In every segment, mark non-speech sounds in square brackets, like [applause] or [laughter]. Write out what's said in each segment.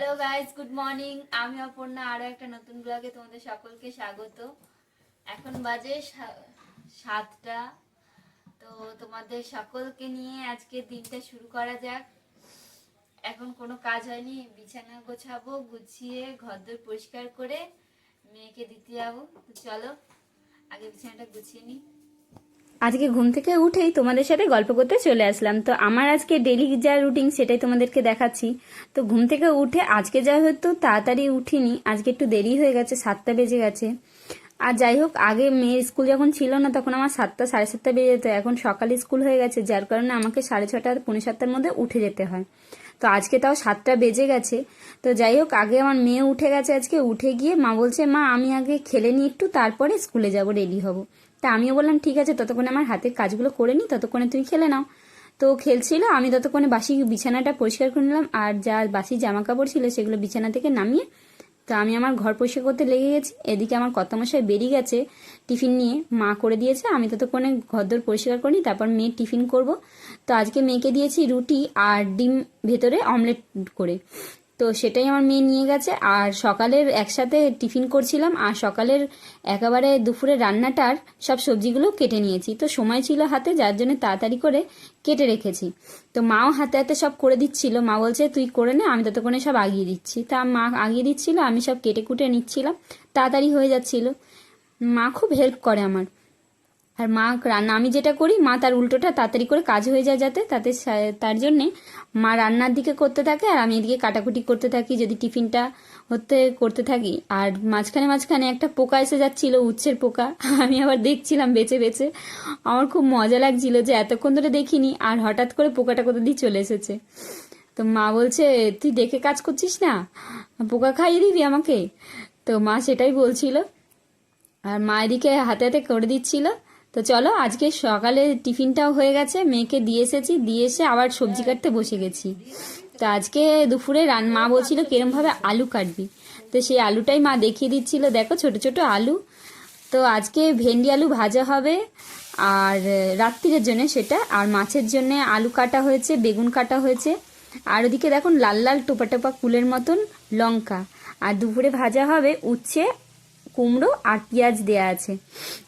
Hello guys good morning আমি অপর্ণা, আরও একটা নতুন ব্লগে তোমাদের সকলকে স্বাগত। এখন বাজে সাতটা। তো তোমাদের সকলকে নিয়ে আজকে দিনটা শুরু করা যাক। এখন কোনো কাজ হয়নি, বিছানা গোছাবো, গুছিয়ে ঘরদোর পরিষ্কার করে মেয়েকে দিতে যাব। চলো, আগে বিছানাটা গুছিয়ে নিই। আজকে ঘুম থেকে উঠেই তোমাদের সাথে গল্প করতে চলে আসলাম। তো আমার আজকে ডেলি যা রুটিন সেটাই তোমাদেরকে দেখাচ্ছি। তো ঘুম থেকে উঠে আজকে যা হয়তো তাড়াতাড়ি উঠিনি, আজকে একটু দেরি হয়ে গেছে, সাতটা বেজে গেছে। আর যাই হোক, আগে মেয়ের স্কুল যখন ছিল না, তখন আমার সাতটা, সাড়ে সাতটা বেজে যেত। এখন সকালে স্কুল হয়ে গেছে, যার কারণে আমাকে সাড়ে ছটা, পৌনে সাতটার মধ্যে উঠে যেতে হয়। তো আজকে তাও সাতটা বেজে গেছে। তো যাই হোক, আগে আমার মেয়ে উঠে গেছে আজকে। উঠে গিয়ে মা বলছে, মা, আমি আগে খেলে নিই একটু, তারপরে স্কুলে যাব রেডি হব। তা আমিও বললাম, ঠিক আছে, ততক্ষণে আমার হাতের কাজগুলো করে নিই ততক্ষণে তুই খেলে নাও। তো খেলছিল, আমি ততক্ষণে বাসি বিছানাটা পরিষ্কার করে নিলাম, আর যা বাসি জামা কাপড় ছিল সেগুলো বিছানা থেকে নামিয়ে, তো আমি আমার ঘর পরিষ্কার করতে লেগে গেছি। এদিকে আমার কর্তামশাই বেরিয়ে গেছে টিফিন নিয়ে, মা করে দিয়েছে, আমি ততক্ষণে ঘর ঘরদোর পরিষ্কার করি তারপর মেয়ে টিফিন করব। তো আজকে মেয়েকে দিয়েছি রুটি আর ডিম ভেতরে অমলেট করে। তো সেটাই আমার মেয়ে নিয়ে গেছে। আর সকালের একসাথে টিফিন করছিলাম, আর সকালের একেবারে দুপুরে রান্নাটার সব সবজিগুলো কেটে নিয়েছি। তো সময় ছিল হাতে, যার জন্য তাড়াতাড়ি করে কেটে রেখেছি। তো মাও হাতে হাতে সব করে দিচ্ছিল। মা বলছে, তুই করে নে, আমি ততক্ষণে সব আগিয়ে দিচ্ছি। তা মা আগিয়ে দিচ্ছিল, আমি সব কেটে কুটে নিচ্ছিলাম। তাড়াতাড়ি হয়ে যাচ্ছিল। মা খুব হেল্প করে আমার। আর মা রান্না, আমি যেটা করি, মা তার উল্টোটা তাড়াতাড়ি করে কাজ হয়ে যায় যাতে, তাতে তার জন্যে মা রান্নার দিকে করতে থাকে আর আমি এদিকে কাটাকুটি করতে থাকি, যদি টিফিনটা হতে, করতে থাকি। আর মাঝখানে মাঝখানে একটা পোকা এসে যাচ্ছিল, উচ্ছের পোকা, [laughs] আমি আবার দেখছিলাম বেছে বেছে। আমার খুব মজা লাগছিল যে এতক্ষণ ধরে দেখিনি আর হঠাৎ করে পোকাটা কোথা দিয়ে চলে এসেছে। তো মা বলছে, তুই দেখে কাজ করছিস না? পোকা খাইয়ে দিবি আমাকে? তো মা সেটাই বলছিল। আর মা এদিকে হাতে হাতে করে দিচ্ছিল। তো চলো, আজকে সকালে টিফিনটাও হয়ে গেছে, মেয়েকে দিয়ে এসেছি, দিয়ে এসে আবার সবজি কাটতে বসে গেছি। তো আজকে দুপুরে রান, মা বলছিল কিরমভাবে আলু কাটবি। তো সেই আলুটাই মা দেখিয়ে দিচ্ছিল, দেখো ছোট ছোট আলু। তো আজকে ভেন্ডি আলু ভাজা হবে, আর রাত্রিরের জন্য সেটা, আর মাছের জন্য আলু কাটা হয়েছে, বেগুন কাটা হয়েছে। আর ওদিকে দেখুন, লাল লাল টোপা টোপা কুলের মতন লঙ্কা। আর দুপুরে ভাজা হবে উচ্ছে কুমড়ো আর পেঁয়াজ দেয়া আছে।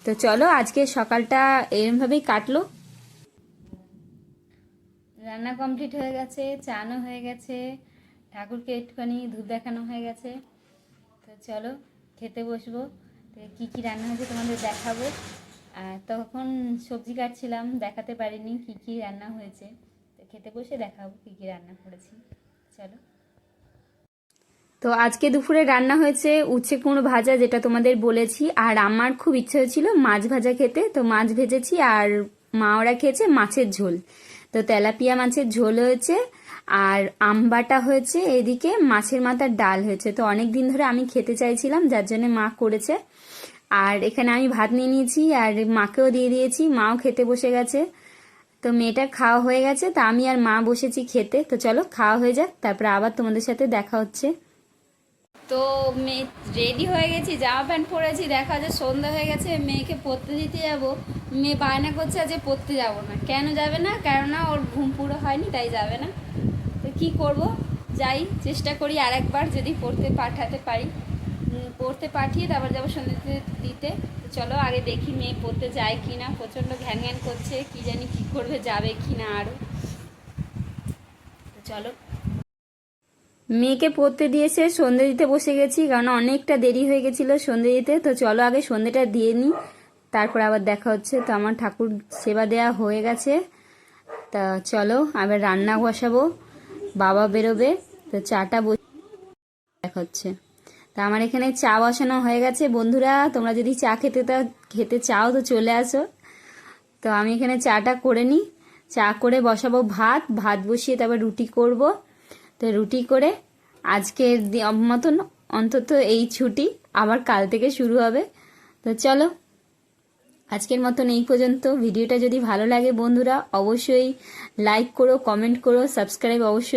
তো চলো আজকে সকালটা এরমভাবেই কাটলো। রান্না কমপ্লিট হয়ে গেছে, চানও হয়ে গেছে, ঠাকুরকে একটুখানি ধূপ দেখানো হয়ে গেছে। তো চলো খেতে বসবো। তো কী কী রান্না হয়েছে তোমাদের দেখাবো। আর তখন সবজি কাটছিলাম, দেখাতে পারিনি কী কী রান্না হয়েছে। তো খেতে বসে দেখাবো কী কী রান্না করেছি। চলো। তো আজকে দুপুরে রান্না হয়েছে উচ্ছে কুমড়ো ভাজা যেটা তোমাদের বলেছি, আর আমার খুব ইচ্ছে হয়েছিল মাছ ভাজা খেতে। তো মাছ ভেজেছি আর মা ওরা খেয়েছে মাছের ঝোল। তো তেলাপিয়া মাছের ঝোল হয়েছে, আর আমবাটা হয়েছে, এদিকে মাছের মাথার ডাল হয়েছে। তো অনেক দিন ধরে আমি খেতে চাইছিলাম, যার জন্য মা করেছে। আর এখানে আমি ভাত নিয়ে নিয়েছি, আর মাকেও দিয়ে দিয়েছি, মাও খেতে বসে গেছে। তো মেয়েটা খাওয়া হয়ে গেছে, তা আমি আর মা বসেছি খেতে। তো চলো খাওয়া হয়ে যাক, তারপরে আবার তোমাদের সাথে দেখা হচ্ছে। তো মেয়ে রেডি হয়ে গেছি, জামা প্যান্ট পরেছি, দেখা যায় সন্ধ্যা হয়ে গেছে, মেয়েকে পড়তে দিতে যাব। মেয়ে বায়না করছে যে পড়তে যাব না। কেন যাবে না? কেননা ওর ঘুম পুরো হয়নি, তাই যাবে না। তো কি করব? যাই, চেষ্টা করি আর একবার যদি পড়তে পাঠাতে পারি। পড়তে পাঠিয়ে তারপর যাব সন্ধ্যা দিতে- দিতে। চলো, আগে দেখি মেয়ে পড়তে যায় কি না প্রচণ্ড ঘ্যান ঘ্যান করছে, কি জানি কি করবে, যাবে কি না আরও চলো মেয়েকে পড়তে দিয়েছে সন্ধে দিতে বসে গেছি, কারণ অনেকটা দেরি হয়ে গেছিল সন্ধে দিতে। তো চলো আগে সন্ধেটা দিয়ে নিই তারপর আবার দেখা হচ্ছে। তো আমার ঠাকুর সেবা দেয়া হয়ে গেছে। তা চলো আবার রান্না বসাবো, বাবা বেরোবে, তো চাটা বস দেখা হচ্ছে। তা আমার এখানে চা বসানো হয়ে গেছে। বন্ধুরা, তোমরা যদি চা খেতে তা খেতে চাও তো চলে আসো। তো আমি এখানে চাটা করে নিই চা করে বসাবো ভাত ভাত বসিয়ে তারপর রুটি করব। তো রুটি করে আজকের মতন অন্তত এই ছুটি আবার কাল থেকে শুরু হবে। তো চলো, আজকের মতন এই পর্যন্ত। ভিডিওটা যদি ভালো লাগে বন্ধুরা, অবশ্যই লাইক করো কমেন্ট করো সাবস্ক্রাইব অবশ্যই